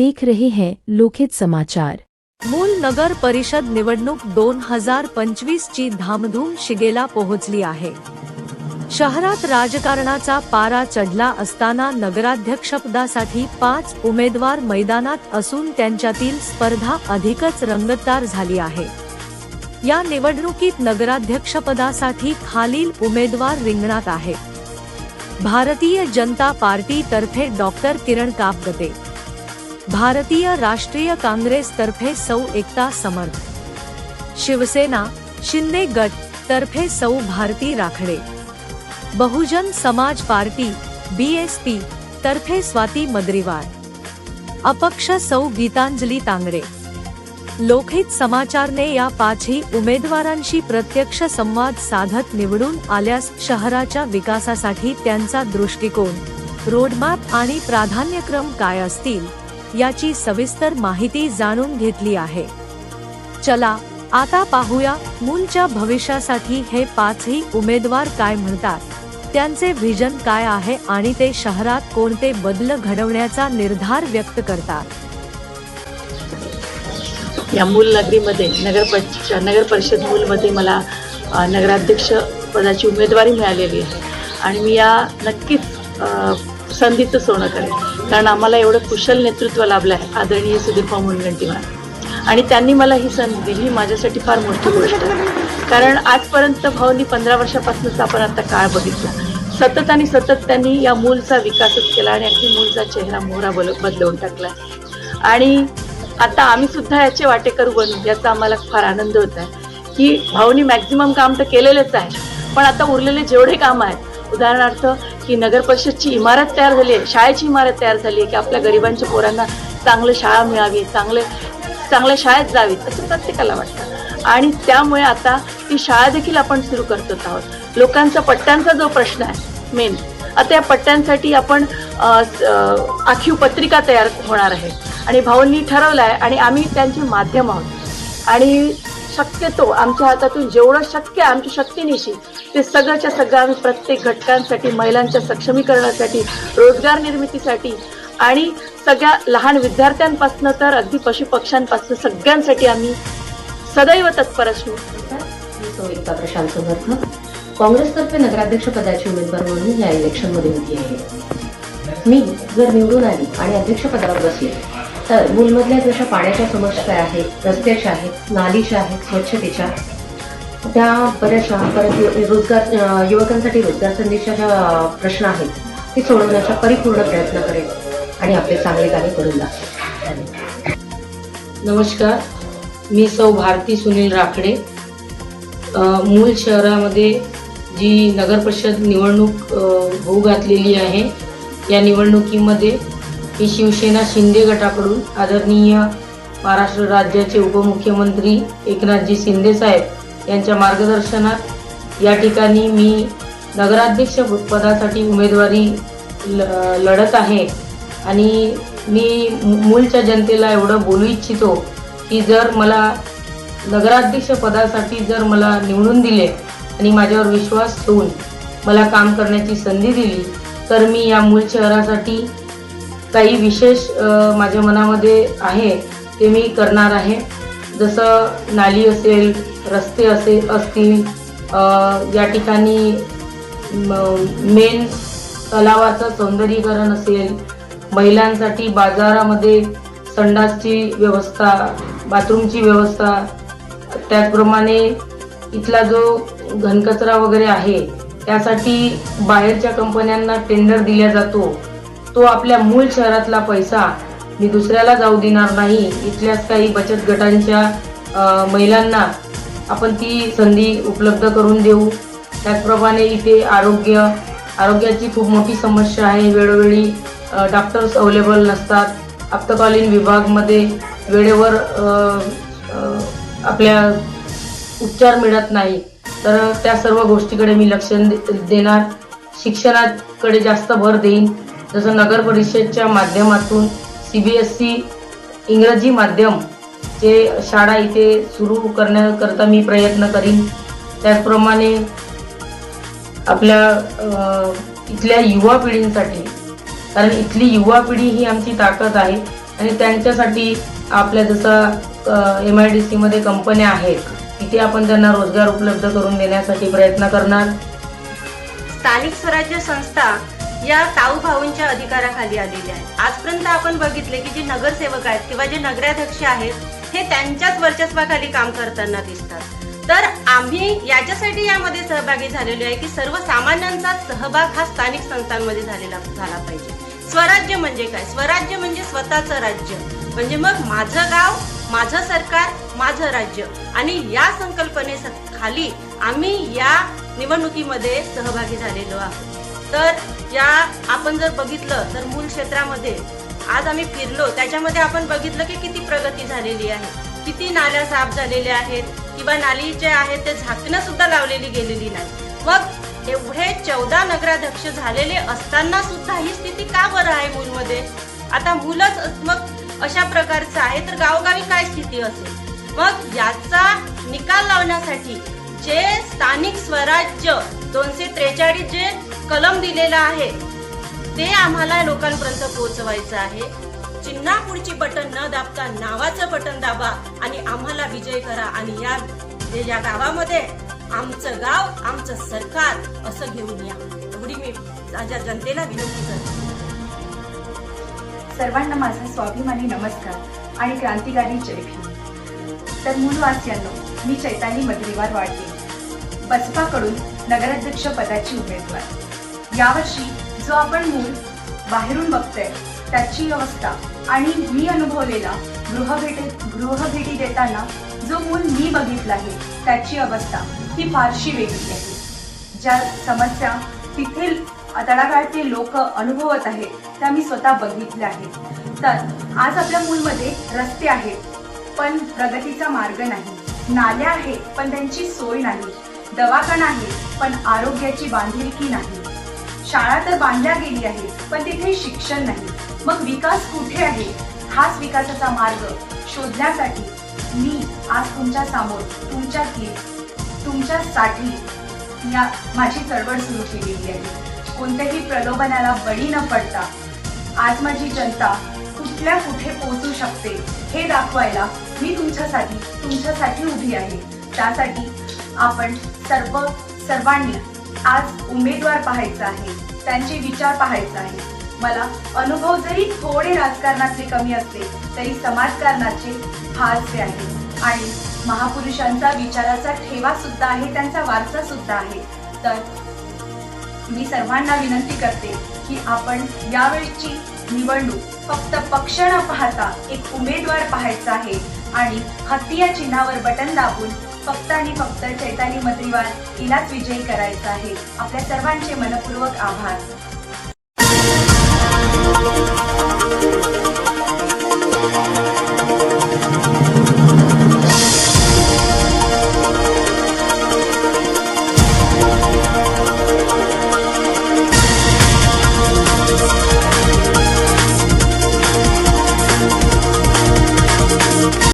देख रहे हैं लोकहित समाचार। मूल नगर परिषद निवडणूक दोन हजार पंचवीस ची धामधूम शिगेला पोहोचली आहे. शहरात राजकारणाचा पारा चढला असताना नगराध्यक्षपदासाठी पाच उमेदवार मैदानात असून त्यांच्यातील स्पर्धा अधिकच रंगतदार झाली आहे. या निवडणुकीत नगराध्यक्षपदासाठी खालील उमेदवार रिंगणात आहे. भारतीय जनता पार्टी तर्फे डॉक्टर किरण कापगते. भारतीय राष्ट्रीय काँग्रेस तर्फे सौ एकता समर्थ. शिवसेना शिंदे गट तर्फे सौ भारती राखडे. बहुजन समाज पार्टी बीएसपी तर्फे स्वाती मद्रीवार अपक्ष सौ गीतांजली तांगडे. लोकहित समाचारने या पाचही उमेदवारांशी प्रत्यक्ष संवाद साधत निवडून आल्यास शहराच्या विकासासाठी त्यांचा दृष्टिकोन रोडमॅप आणि प्राधान्यक्रम काय असतील? याची सविस्तर माहिती जाणून घेतली आहे. चला आता पाहूया मूलच्या भविष्यासाठी हे पाचही उमेदवार काय म्हणतात. त्यांचे व्हिजन काय आहे आणि ते शहरात कोणते बदल घडवण्याचा निर्धार व्यक्त करतात. या मूल नगरीमध्ये नगर पं नगर परिषद मूलमध्ये मला नगराध्यक्ष पदाची उमेदवारी मिळालेली आहे. आणि मी या नक्कीच संधीचं सोनं करेल कारण आम्हाला एवढं कुशल नेतृत्व लाभलं आहे आदरणीय सुदीपा मुनगंटीवार. आणि त्यांनी मला ही संधी दिली ही माझ्यासाठी फार मोठी गोष्ट आहे. कारण आजपर्यंत भाऊनी पंधरा वर्षापासूनच आपण आता काळ बघितला. सतत आणि सतत त्यांनी या मूलचा विकासच केला आणि अगदी मूलचा चेहरा मोहरा बल बदलवून टाकला आणि आता आम्ही सुद्धा याचे वाटेकरू बनू याचा आम्हाला फार आनंद होत आहे. की भाऊनी मॅक्झिमम काम तर केलेलेच आहे पण आता उरलेले जेवढे काम आहेत उदाहरणार्थ की नगर परिषदची इमारत तयार झाली आहे शाळेची इमारत तयार झाली आहे की आपल्या गरिबांच्या पोरांना चांगलं शाळा मिळावी चांगलं चांगल्या शाळेत जावीत असं प्रत्येकाला वाटतं. आणि त्यामुळे आता ती शाळा देखील आपण सुरू करत आहोत. लोकांचा पट्ट्यांचा जो प्रश्न आहे मेन आता या पट्ट्यांसाठी आपण आखीव पत्रिका तयार होणार आहे. आणि भाऊंनी ठरवलं आहे आणि आम्ही त्यांचे माध्यम आहोत. आणि शक्यतो आमच्या हातातून जेवढं शक्य आमच्या शक्तीनिशी ते सगळ्याच्या सगळ्या आम्ही प्रत्येक घटकांसाठी महिलांच्या सक्षमीकरणासाठी रोजगार निर्मितीसाठी आणि सगळ्या लहान विद्यार्थ्यांपासून तर अगदी पशुपक्ष्यांपासून सगळ्यांसाठी आम्ही सदैव तत्पर असू. मी प्रशांत समर्थ काँग्रेसतर्फे नगराध्यक्ष पदाची उमेदवार म्हणून या इलेक्शनमध्ये होती आहे. मी जर निवडून आली आणि अध्यक्षपदावर बसले तर मूलमधल्या जशा पाण्याच्या समस्या आहेत रस्त्याच्या आहेत नालीच्या आहेत स्वच्छतेच्या त्या बऱ्याचशा परत रोजगार युवकांसाठी रोजगार संधीच्या ज्या प्रश्न आहेत ते सोडवण्याचा परिपूर्ण प्रयत्न करेल आणि आपले चांगले कार्य करून नमस्कार. मी सौ भारती सुनील राखडे. मूल शहरामध्ये जी नगर परिषद निवडणूक होऊ घातलेली आहे या निवडणुकीमध्ये ही शिवसेना शिंदे गटाकडून आदरणीय महाराष्ट्र राज्याचे उपमुख्यमंत्री एकनाथजी शिंदे साहेब यांच्या मार्गदर्शनात या ठिकाणी मी नगराध्यक्ष पदासाठी उमेदवारी ल लढत आहे. आणि मी मूलच्या जनतेला एवढं बोलू इच्छितो की जर मला नगराध्यक्ष पदासाठी जर मला निवडून दिले आणि माझ्यावर विश्वास ठेवून मला काम करण्याची संधी दिली तर मी या मूल शहरासाठी काही विशेष माझ्या मनामध्ये आहे ते मी करणार आहे. जसं नाली असेल रस्ते असे असतील या ठिकाणी मेन तलावाचं सौंदर्यीकरण असेल महिलांसाठी बाजारामध्ये संडासची व्यवस्था बाथरूमची व्यवस्था त्याचप्रमाणे इथला जो घनकचरा वगैरे आहे त्यासाठी बाहेरच्या कंपन्यांना टेंडर दिला जातो. तो आपल्या मूळ शहरातला पैसा मी दुसऱ्याला जाऊ देणार नाही. इथल्याच काही बचत गटांच्या महिलांना आपण ती संधी उपलब्ध करून देऊ. त्याचप्रमाणे इथे आरोग्य आरोग्याची खूप मोठी समस्या आहे. वेळोवेळी डॉक्टर्स अवेलेबल नसतात. आपत्कालीन विभागमध्ये वेळेवर आपल्या उपचार मिळत नाही. तर त्या सर्व गोष्टीकडे मी लक्ष दे- देणार. शिक्षणाकडे जास्त भर देईन. जसं नगर परिषदच्या माध्यमातून सी बी एस सी इंग्रजी माध्यम जे शाळा इथे सुरू करण्याकरता मी प्रयत्न करीन. त्याचप्रमाणे आपल्या इथल्या युवा पिढींसाठी कारण इथली युवा पिढी ही आमची ताकद आहे आणि त्यांच्यासाठी आपल्या जसं एम आय डी सीमध्ये कंपन्या आहेत तिथे आपण त्यांना रोजगार उपलब्ध करून देण्यासाठी प्रयत्न करणार. स्थानिक स्वराज्य संस्था या ताऊ भाऊंच्या अधिकाराखाली आलेल्या आहेत. आजपर्यंत आपण बघितले की जे नगरसेवक आहेत किंवा जे नगराध्यक्ष आहेत हे त्यांच्याच वर्चस्वाखाली काम करताना दिसतात. तर आम्ही याच्यासाठी यामध्ये सहभागी झालेलो आहे की सर्वसामान्यांचा सहभाग हा स्थानिक संस्थांमध्ये झालेला झाला पाहिजे. स्वराज्य म्हणजे काय? स्वराज्य म्हणजे स्वतःचं राज्य. म्हणजे मग माझं गाव माझं सरकार माझं राज्य. आणि या संकल्पने खाली आम्ही या निवडणुकीमध्ये सहभागी झालेलो आहोत. तर या आपण जर बघितलं तर मूल क्षेत्रामध्ये आज आम्ही फिरलो त्याच्यामध्ये आपण बघितलं की किती प्रगती झालेली आहे. किती नाल्या साफ झालेल्या आहेत किंवा नाली जे आहेत ते झाकणं सुद्धा लावलेली गेलेली नाही. मग एवढे चौदा नगराध्यक्ष झालेले असताना सुद्धा ही स्थिती का बरं आहे मूलमध्ये? आता मुलंच मग अशा प्रकारचं आहे तर गावोगावी काय स्थिती असेल? मग याचा निकाल लावण्यासाठी जे स्थानिक स्वराज्य दोनशे त्रेचाळीस जे कलम दिलेला आहे. ते आम्हाला लोकांपर्यंत पोहोचवायचं आहे. चिन्हा पुढची बटन न दाबता नावाचं बटन दाबा आणि आम्हाला विजय करा आणि या जे या गावामध्ये आमचं गाव आमचं सरकार असं घेऊन या. एवढी मी माझ्या जनतेला विनंती करते. सर्वांना माझा स्वाभिमानी नमस्कार आणि क्रांतिकारी जय भीम. तर मूलवासियांनो मी चैताली मद्रिवार वाढते. बसपाकडून नगराध्यक्ष पदाची उमेदवार. यावर्षी जो आपण मूल बाहेरून बघतोय त्याची अवस्था आणि मी अनुभवलेला गृहभेटी गृहभेटी देताना जो मूल मी बघितला आहे त्याची अवस्था ही फारशी वेगळी आहे. ज्या समस्या तिथील तळागाळातील लोक अनुभवत आहेत त्या मी स्वतः बघितल्या आहेत. तर आज आपल्या मूलमध्ये रस्ते आहेत पण प्रगतीचा मार्ग नाही. नाल्या आहेत पण त्यांची सोय नाही. दवाखाना आहे पण आरोग्याची बांधिलकी नाही. शाळा तर बांधल्या गेली आहे पण तिथे शिक्षण नाही. मग विकास कुठे आहे? हाच विकासाचा मार्ग शोधण्यासाठी मी आज तुमच्यासमोर तुमच्यातील तुमच्यासाठी या माझी चळवळ सुरू केलेली आहे. कोणत्याही प्रलोभनाला बळी न पडता आज माझी जनता कुठल्या कुठे पोहोचू शकते हे दाखवायला मी तुमच्यासाठी तुमच्यासाठी उभी आहे. त्यासाठी आपण सर्व सर्वांनी आज उमेदवार पाहायचा आहे. त्यांचे विचार पाहायचा आहे. मला अनुभव जरी थोडे राजकारणातले कमी असले तरी समाजकारणाचे फारसे आहे. आणि महापुरुषांचा विचाराचा ठेवा सुद्धा आहे त्यांचा वारसा सुद्धा आहे. तर मी सर्वांना विनंती करते की आपण यावेळची निवडणूक फक्त पक्ष न पाहता एक उमेदवार पाहायचा आहे आणि हत्ती या चिन्हावर बटन दाबून फक्त आणि फक्त चैताली मत्रीवार हिलाच विजयी करायचा आहे. आपल्या सर्वांचे मनपूर्वक आभार.